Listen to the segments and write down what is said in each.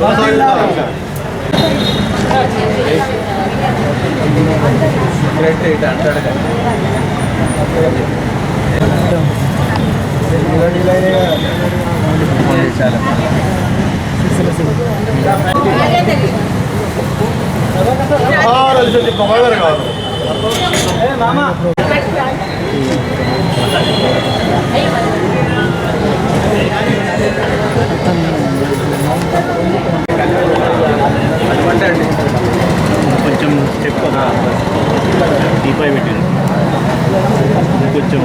ఆశయాలు జోహార్ అల్జుడి ప్రభాకర్ గారు కొంచెం చెప్పు దీపాయి పెట్టింది కొంచెం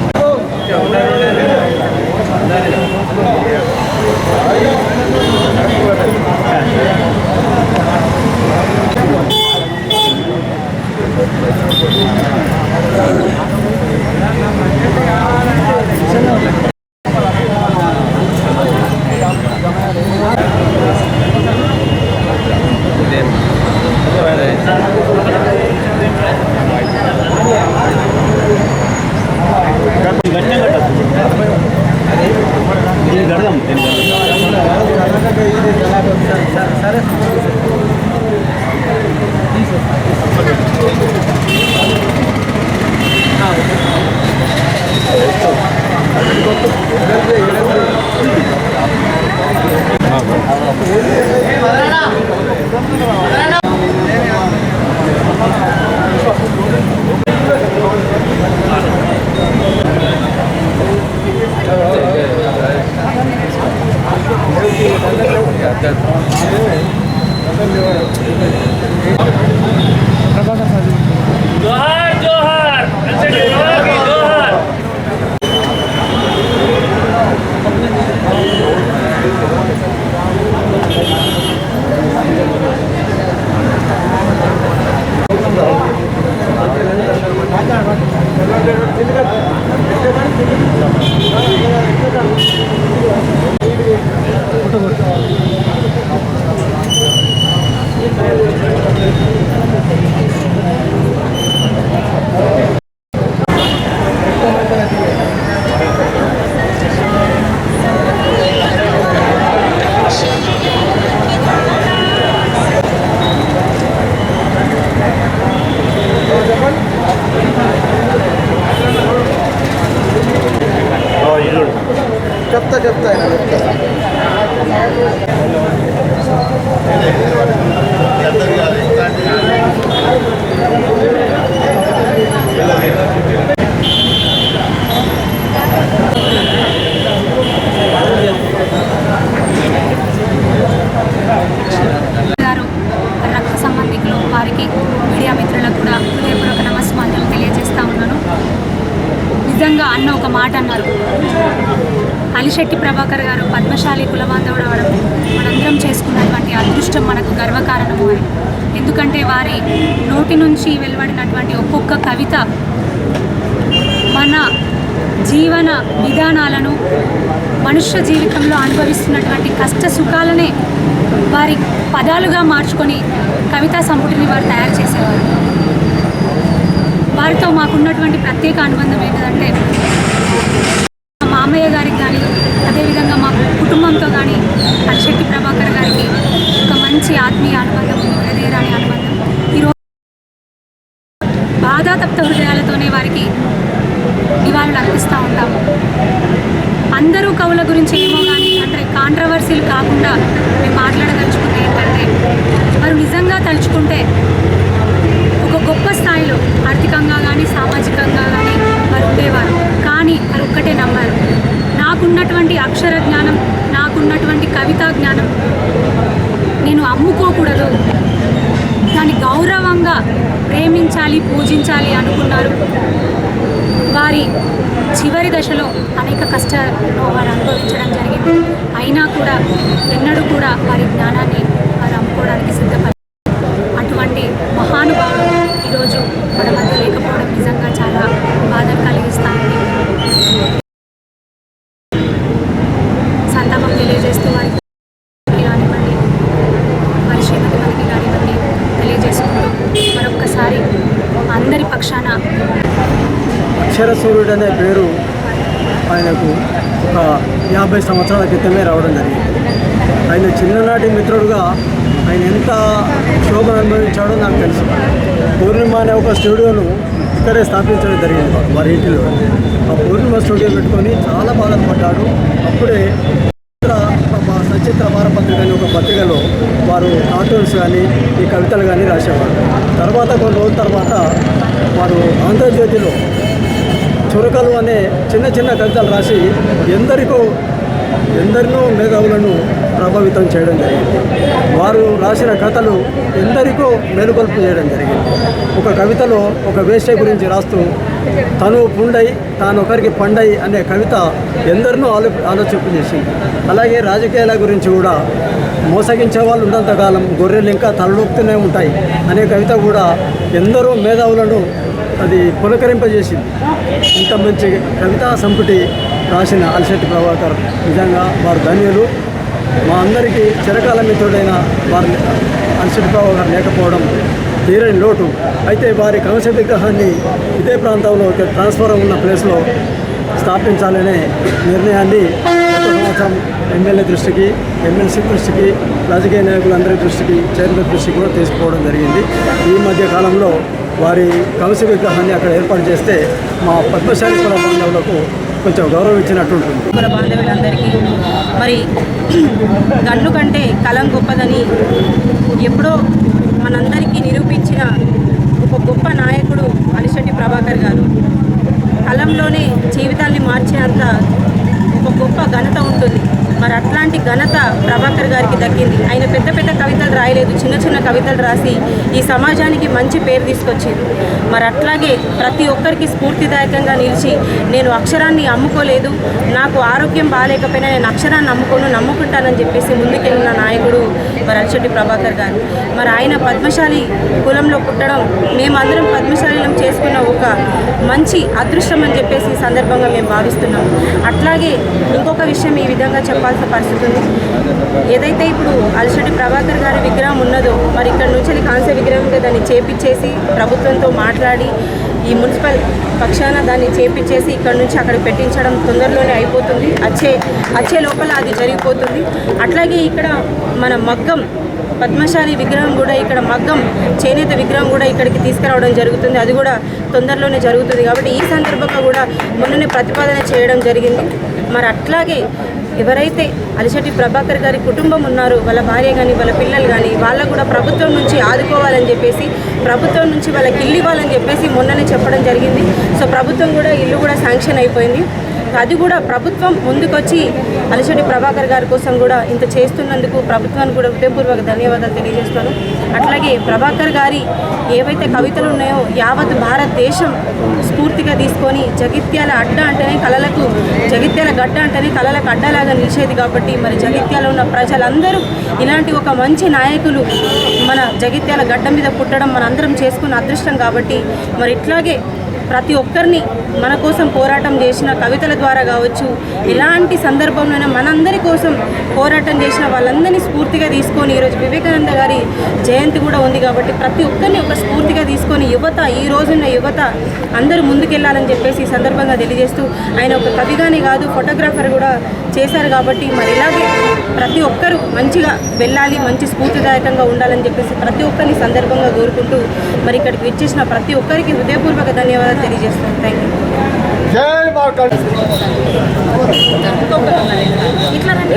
జోహార్ ফটোগ্রাফি జీవన విధానాలను మనుష్య జీవితంలో అనుభవిస్తున్నటువంటి కష్ట సుఖాలనే వారి పదాలుగా మార్చుకొని కవితా సంపుటిని వారు తయారు చేసేవారు. వారితో మాకున్నటువంటి ప్రత్యేక అనుబంధం ఏంటంటే మా మామయ్య గారికి కానీ అదేవిధంగా మా కుటుంబంతో కానీ అరిశెట్టి ప్రభాకర్ గారికి ఒక మంచి ఆత్మీయ అనుబంధం ఉంది అనుబంధం. ఈరోజు బాధాతప్త హృదయాలతోనే వారికి నివాళులు అర్పిస్తూ ఉంటాము అందరూ గురించి ఏమో కానీ అంటే కాంట్రవర్సీలు కాకుండా మేము మాట్లాడదలుచుకుంది ఏంటంటే వారు నిజంగా తలుచుకుంటే ఒక గొప్ప స్థాయిలో ఆర్థికంగా కానీ సామాజికంగా కానీ వారు ఉండేవారు. కానీ వారు ఒక్కటే నమ్మారు. నాకున్నటువంటి అక్షర జ్ఞానం నాకున్నటువంటి కవితా జ్ఞానం నేను అమ్ముకోకూడదు. దాన్ని గౌరవంగా ప్రేమించాలి పూజించాలి అనుకున్నారు. వారి చివరి దశలో అనేక కష్టాలను వారు అనుభవించడం జరిగింది. అయినా కూడా ఎన్నడూ కూడా వారి జ్ఞానాన్ని వారు అమ్ముకోవడానికి సిద్ధపడారు అటువంటి మహానుభావుడు ఈరోజు మన మధ్య లేకపోవడం నిజంగా చాలా బాధ కలిగిస్తా ఉంది అక్షర సూర్యుడు అనే పేరు ఆయనకు ఒక యాభై సంవత్సరాల క్రితమే రావడం జరిగింది. ఆయన చిన్ననాటి మిత్రుడుగా ఆయన ఎంత శోభను అనుభవించాడో నాకు తెలుసు. పూర్ణిమ అనే ఒక స్టూడియోను ఇక్కడే స్థాపించడం జరిగింది. వారి ఇంటిలో. ఆ పూర్ణిమ స్టూడియో పెట్టుకొని చాలా బాధపడ్డాడు అప్పుడే మా సచిత్ర వారపత్రిక అనే ఒక పత్రికలో వారు కార్టూన్స్ కానీ ఈ కవితలు కానీ రాసేవారు. తర్వాత కొన్ని రోజుల తర్వాత వారు ఆంధ్రజ్యోతిలో చురకలు అనే చిన్న చిన్న కవితలు రాసి ఎందరికో ఎందరినో మేధావులను ప్రభావితం చేయడం జరిగింది. వారు రాసిన కథలు ఎందరికో మేలుకొల్పు చేయడం జరిగింది. ఒక కవితలో ఒక వేశ్య గురించి రాస్తూ తను పుండై తాను ఒకరికి పండై అనే కవిత ఎందరినో ఆలో ఆలోచింపు చేసింది. అలాగే రాజకీయాల గురించి కూడా మోసగించే వాళ్ళు ఉన్నంతకాలం గొర్రెలు ఇంకా తలలోపుతూనే ఉంటాయి అనే కవిత కూడా ఎందరో మేధావులను అది పులకరింపజేసింది ఇంత మంచి కవితా సంపుటి రాసిన అలశెట్టి ప్రభాకర్ నిజంగా వారు ధన్యులు. మా అందరికీ చిరకాల మిత్రుడైన వారి అలశెట్టి ప్రభాకర్ లేకపోవడం తీరని లోటు. అయితే వారి కవచ విగ్రహాన్ని ఇదే ప్రాంతంలో ఒక ట్రాన్స్ఫర్ ఉన్న ప్లేస్లో స్థాపించాలనే నిర్ణయాన్ని గత సంవత్సరం ఎమ్మెల్యే దృష్టికి ఎమ్మెల్సీ దృష్టికి రాజకీయ నాయకులందరి దృష్టికి చైర్మన్ దృష్టికి కూడా తీసుకోవడం జరిగింది. ఈ మధ్య కాలంలో వారి కవచ విగ్రహాన్ని అక్కడ ఏర్పాటు చేస్తే మా పద్మశాలి కుల బాంధవులకు కొంచెం గౌరవం ఇచ్చినట్టు ఉంటుంది కుల బాంధవులందరికీ మరి గన్ను కంటే కలం గొప్పదని ఎప్పుడో మనందరికీ నిరూపించిన ఒక గొప్ప నాయకుడు అలిశెట్టి ప్రభాకర్ గారు. కలంలోనే జీవితాన్ని మార్చేంత ఒక గొప్ప ఘనత ఉంటుంది. మరి అట్లాంటి ఘనత ప్రభాకర్ గారికి దక్కింది. ఆయన పెద్ద పెద్ద కవిత కవితలు రాయలేదు. చిన్న చిన్న కవితలు రాసి ఈ సమాజానికి మంచి పేరు తీసుకొచ్చింది. మరి అట్లాగే ప్రతి ఒక్కరికి స్ఫూర్తిదాయకంగా నిలిచి నేను అక్షరాన్ని అమ్ముకోలేదు. నాకు ఆరోగ్యం బాగాలేకపోయినా నేను అక్షరాన్ని అమ్ముకోను నమ్ముకుంటానని చెప్పేసి ముందుకెళ్ళిన నాయకుడు మరి అల్చెట్టి ప్రభాకర్ గారు. మరి ఆయన పద్మశాలి కులంలో పుట్టడం మేమందరం పద్మశాలిలో చేసుకున్న ఒక మంచి అదృష్టం అని చెప్పేసి ఈ సందర్భంగా మేము భావిస్తున్నాం. అట్లాగే ఇంకొక విషయం ఈ విధంగా చెప్పాల్సిన పరిస్థితి ఉంది. ఏదైతే ఇప్పుడు అలసటి ప్రభాకర్ గారు విగ్రహం ఉన్నదో మరి ఇక్కడ నుంచి అది కాంస్య విగ్రహంగా దాన్ని చేపించేసి ప్రభుత్వంతో మాట్లాడి ఈ మున్సిపల్ పక్షాన దాన్ని చేపించేసి ఇక్కడ నుంచి అక్కడ పెట్టించడం తొందరలోనే అయిపోతుంది. వచ్చే వచ్చే లోపల అది జరిగిపోతుంది. అట్లాగే ఇక్కడ మన మగ్గం పద్మశాలి విగ్రహం కూడా ఇక్కడ మగ్గం చేనేత విగ్రహం కూడా ఇక్కడికి తీసుకురావడం జరుగుతుంది. అది కూడా తొందరలోనే జరుగుతుంది. కాబట్టి ఈ సందర్భంగా కూడా మొన్ననే ప్రతిపాదన చేయడం జరిగింది. మరి అట్లాగే ఎవరైతే అలిశెట్టి ప్రభాకర్ గారి కుటుంబం ఉన్నారో వాళ్ళ భార్య కానీ వాళ్ళ పిల్లలు కానీ వాళ్ళకు కూడా ప్రభుత్వం నుంచి ఆదుకోవాలని చెప్పేసి ప్రభుత్వం నుంచి వాళ్ళకి ఇల్లు ఇవ్వాలని చెప్పేసి మొన్ననే చెప్పడం జరిగింది. సో ప్రభుత్వం కూడా ఇల్లు కూడా శాంక్షన్ అయిపోయింది. అది కూడా ప్రభుత్వం ముందుకొచ్చి అలిశెట్టి ప్రభాకర్ గారి కోసం కూడా ఇంత చేస్తున్నందుకు ప్రభుత్వానికి కూడా హృదయపూర్వక ధన్యవాదాలు తెలియజేస్తాను అట్లాగే ప్రభాకర్ గారి ఏవైతే కవితలు ఉన్నాయో యావత్ భారతదేశం స్ఫూర్తిగా తీసుకొని జగిత్యాల అడ్డ అంటేనే కళలకు జగిత్యాల గడ్డ అంటేనే కళలకు అడ్డలాగా నిలిచేది కాబట్టి మరి జగిత్యాల ఉన్న ప్రజలందరూ ఇలాంటి ఒక మంచి నాయకులు మన జగిత్యాల గడ్డ మీద పుట్టడం మనందరం చేసుకున్న అదృష్టం కాబట్టి మరి ఇట్లాగే ప్రతి ఒక్కరిని మన కోసం పోరాటం చేసిన కవితల ద్వారా కావచ్చు ఎలాంటి సందర్భంలోనైనా మనందరి కోసం పోరాటం చేసిన వాళ్ళందరినీ స్ఫూర్తిగా తీసుకొని ఈరోజు వివేకానంద గారి జయంతి కూడా ఉంది కాబట్టి ప్రతి ఒక్కరిని ఒక స్ఫూర్తిగా తీసుకొని యువత ఈ రోజున్న యువత అందరూ ముందుకెళ్ళాలని చెప్పేసి ఈ సందర్భంగా తెలియజేస్తూ ఆయన ఒక కవిగానే కాదు ఫోటోగ్రాఫర్ కూడా చేశారు కాబట్టి మరి ఇలాగే ప్రతి ఒక్కరూ మంచిగా వెళ్ళాలి మంచి స్ఫూర్తిదాయకంగా ఉండాలని చెప్పేసి ప్రతి ఒక్కరిని సందర్భంగా కోరుకుంటూ మరి ఇక్కడికి విచ్చేసిన ప్రతి ఒక్కరికి హృదయపూర్వక ధన్యవాదాలు తెలియజేస్తాను థ్యాంక్ యూ ఇట్లా రండి.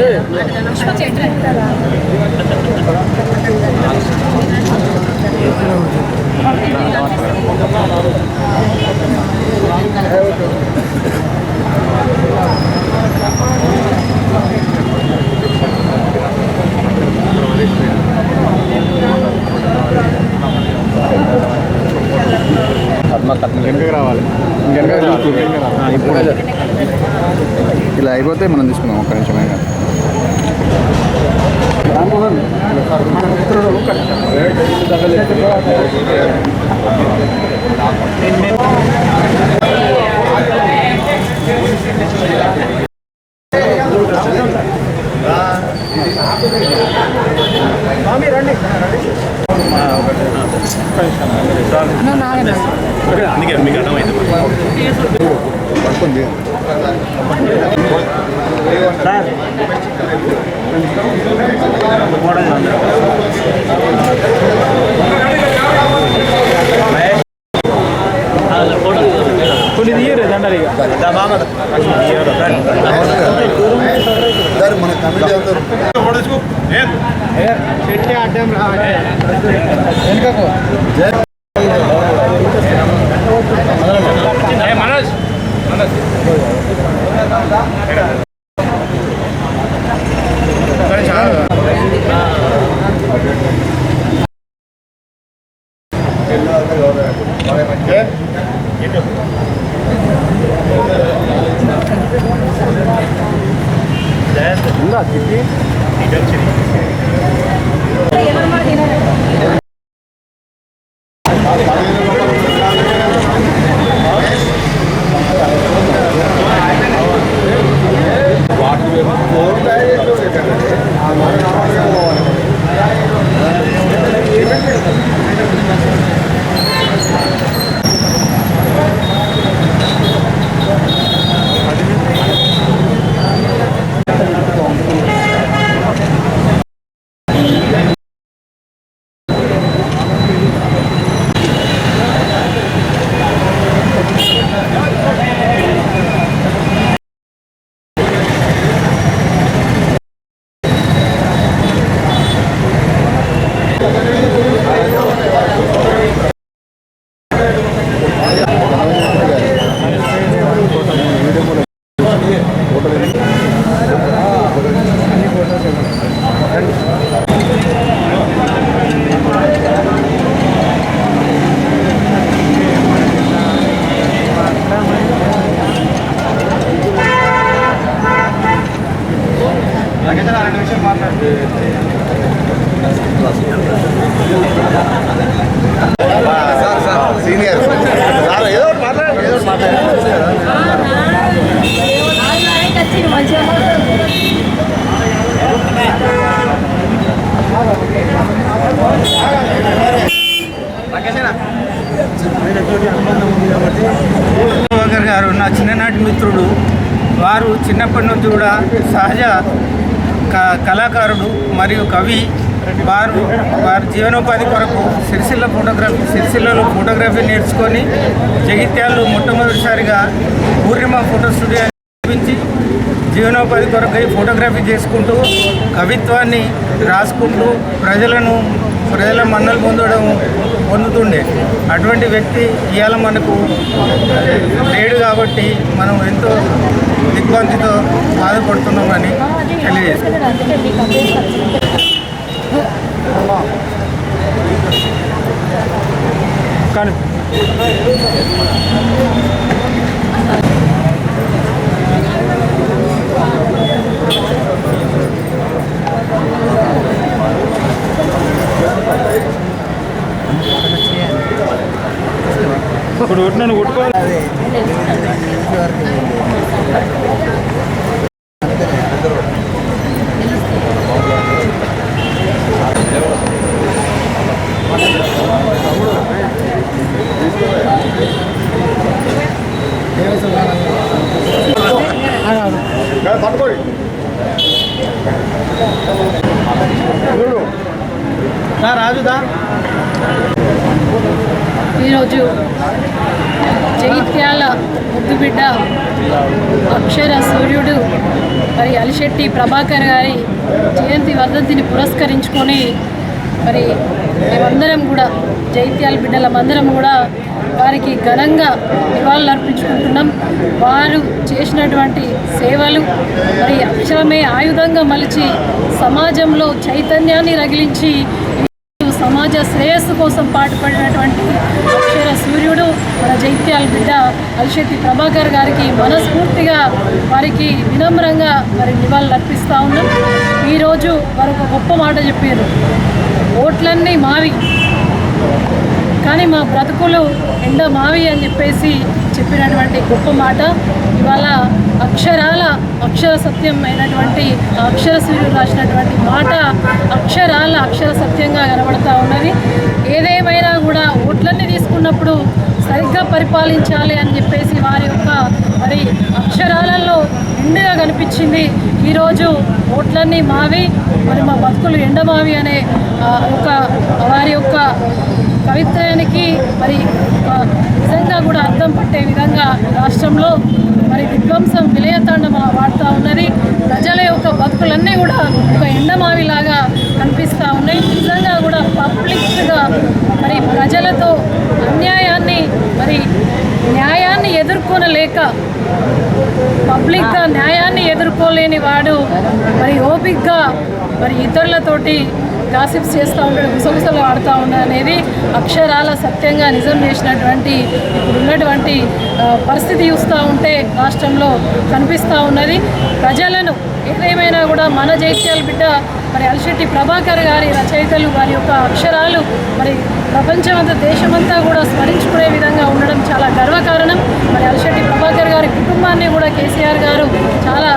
కొన్ని తీయరు దండలు ఇక మన కమిటీ అందరూ చెట్టు అడ్డం 누나 집이? 이병철이 గారు నా చిన్ననాటి మిత్రుడు. వారు చిన్నప్పటి నుంచి కూడా సహజ క- కళాకారుడు మరియు కవి. వారు వారి జీవనోపాధి కొరకు సిరిసిల్ల ఫోటోగ్రఫీ సిరిసిల్లలో ఫోటోగ్రఫీ నేర్చుకొని జగిత్యాలు మొట్టమొదటిసారిగా పూర్ణిమ ఫోటో స్టూడియో నిర్మించి జీవనోపాధి కొరకై ఫోటోగ్రఫీ చేసుకుంటూ కవిత్వాన్ని రాసుకుంటూ ప్రజలను ప్రజల మన్నలు పొందడం పొందుతుండే అటువంటి వ్యక్తి ఇవాళ మనకు లేడు కాబట్టి మనం ఎంతో దిగ్భ్రాంతితో బాధపడుతున్నామని తెలియజేస్తాం you. ఇప్పుడు నన్ను కొట్టుకోవాలి పట్టుకోండి రాజుదా ఈరోజు జగిత్యాల ముద్దుబిడ్డ అక్షర సూర్యుడు మరి అలిశెట్టి ప్రభాకర్ గారి జయంతి వర్ధంతిని పురస్కరించుకొని మరి మేమందరం కూడా జైత్యాల బిడ్డలమందరం కూడా వారికి ఘనంగా నివాళులు అర్పించుకుంటున్నాం. వారు చేసినటువంటి సేవలు మరి అక్షరమే ఆయుధంగా మలిచి సమాజంలో చైతన్యాన్ని రగిలించి సమాజ శ్రేయస్సు కోసం పాటుపడినటువంటి అక్షర సూర్యుడు మన జైత్యాల బిడ్డ అలిశెట్టి ప్రభాకర్ గారికి మనస్ఫూర్తిగా వారికి వినమ్రంగా మరి నివాళులు అర్పిస్తూ ఉన్నాం. ఈరోజు వారు ఒక గొప్ప మాట చెప్పారు. ఓట్లన్నీ మావి. కానీ మా బ్రతుకులు ఎండ మావి అని చెప్పేసి చెప్పినటువంటి గొప్ప మాట. ఇవాళ అక్షరాల అక్షర సత్యం అయినటువంటి అక్షర సూర్యుడు రాసినటువంటి మాట అక్షరాల అక్షర సత్యంగా కనబడతా ఉన్నది. ఏదేమైనా కూడా ఓట్లన్నీ తీసుకున్నప్పుడు సరిగ్గా పరిపాలించాలి అని చెప్పేసి వారి యొక్క మరి అక్షరాలలో నిండుగా కనిపించింది. ఈరోజు ఓట్లన్నీ మావి మరి మా బతుకులు ఎండమావి అనే ఒక వారి యొక్క కవిత్వానికి మరి నిజంగా కూడా అర్థం పట్టే విధంగా రాష్ట్రంలో మరి విధ్వంసం విలయతాండం వాడుతూ ఉన్నది. ప్రజల యొక్క బతుకులన్నీ కూడా ఒక ఎండమావిలాగా కనిపిస్తూ ఉన్నాయి. నిజంగా కూడా పబ్లిక్గా మరి ప్రజలతో అన్యాయాన్ని మరి న్యాయాన్ని ఎదుర్కొనలేక పబ్లిక్గా న్యాయాన్ని ఎదుర్కోలేని వాడు మరి ఓపిక్గా మరి ఇతరులతోటి గాసిప్స్ చేస్తూ ఉంటాడు గుసగుసలు ఆడుతూ ఉన్నాడు అనేది అక్షరాల సత్యంగా నిజం చేసినటువంటి ఇప్పుడు ఉన్నటువంటి పరిస్థితి చూస్తూ ఉంటే రాష్ట్రంలో కనిపిస్తూ ఉన్నది. ప్రజలను ఏదేమైనా కూడా మన జైత్యాల బిడ్డ మరి అలిశెట్టి ప్రభాకర్ గారి రచయితలు వారి యొక్క అక్షరాలు మరి ప్రపంచమంతా దేశమంతా కూడా స్మరించుకునే విధంగా ఉండడం చాలా గర్వకారణం. మరి అల్శెట్టి ప్రభాకర్ గారి కుటుంబాన్ని కూడా కేసీఆర్ గారు చాలా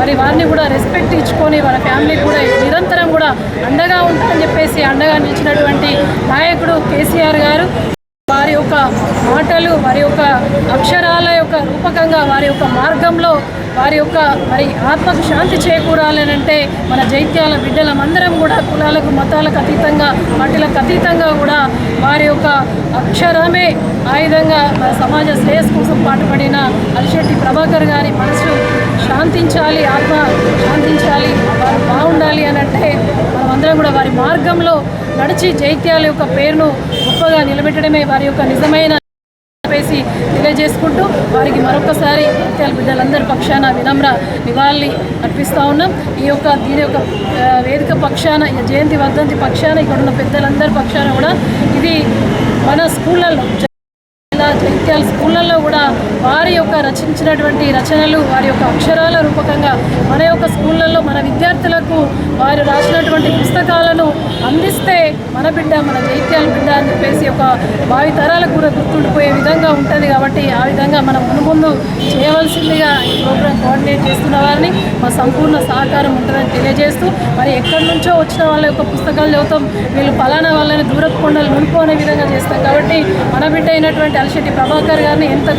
మరి వారిని కూడా రెస్పెక్ట్ ఇచ్చుకొని వాళ్ళ ఫ్యామిలీకి కూడా నిరంతరం కూడా అండగా ఉంటారని చెప్పేసి అండగా నిలిచినటువంటి నాయకుడు కేసీఆర్ గారు. వారి యొక్క మాటలు వారి యొక్క అక్షరాల యొక్క రూపకంగా వారి యొక్క మార్గంలో వారి యొక్క మరి ఆత్మకు శాంతి చేకూరాలనంటే మన జైత్యాల బిడ్డలమందరం కూడా కులాలకు మతాలకు అతీతంగా వాటిలకు అతీతంగా కూడా వారి యొక్క అక్షరమే ఆయుధంగా మన సమాజ శ్రేయస్ కోసం పాటుపడిన అలిశెట్టి ప్రభాకర్ గారి మనసు శాంతించాలి ఆత్మ శాంతించాలి వారు బాగుండాలి అని అంటే మనమందరం కూడా వారి మార్గంలో నడిచి జైత్యాల యొక్క పేరును గొప్పగా నిలబెట్టడమే వారి యొక్క నిజమైన చెప్పేసి తెలియజేసుకుంటూ వారికి మరొకసారి జైత్యాల బిడ్డలందరి పక్షాన వినమ్ర నివాళి అర్పిస్తూ ఉన్నాం. ఈ యొక్క దీని యొక్క వేదిక పక్షాన జయంతి వర్ధంతి పక్షాన ఇక్కడ ఉన్న పెద్దలందరి పక్షాన కూడా ఇది మన స్కూళ్ళల్లో ఇలా స్కూళ్ళల్లో కూడా వారి యొక్క రచించినటువంటి రచనలు వారి యొక్క అక్షరాల రూపకంగా మన యొక్క స్కూళ్ళల్లో మన విద్యార్థులకు వారు రాసినటువంటి పుస్తకాలను అందిస్తే మన బిడ్డ మన జైత్యాల బిడ్డ అని చెప్పేసి ఒక భావి తరాలకు కూడా గుర్తుండిపోయే విధంగా ఉంటుంది కాబట్టి ఆ విధంగా మనం మునుముందు చేయవలసిందిగా ఈ ప్రోగ్రాం కోఆర్డినేట్ చేస్తున్న వారిని మా సంపూర్ణ సహకారం ఉంటుందని తెలియజేస్తూ మరి ఎక్కడి నుంచో వచ్చిన వాళ్ళ యొక్క పుస్తకాలు చదువుతాం వీళ్ళు ఫలానా వాళ్ళని దూరపు కొండలు నునుపు విధంగా చేస్తాం కాబట్టి మన బిడ్డ అయినటువంటి అలశెట్టి ప్రభాకర్ గారిని ఎంత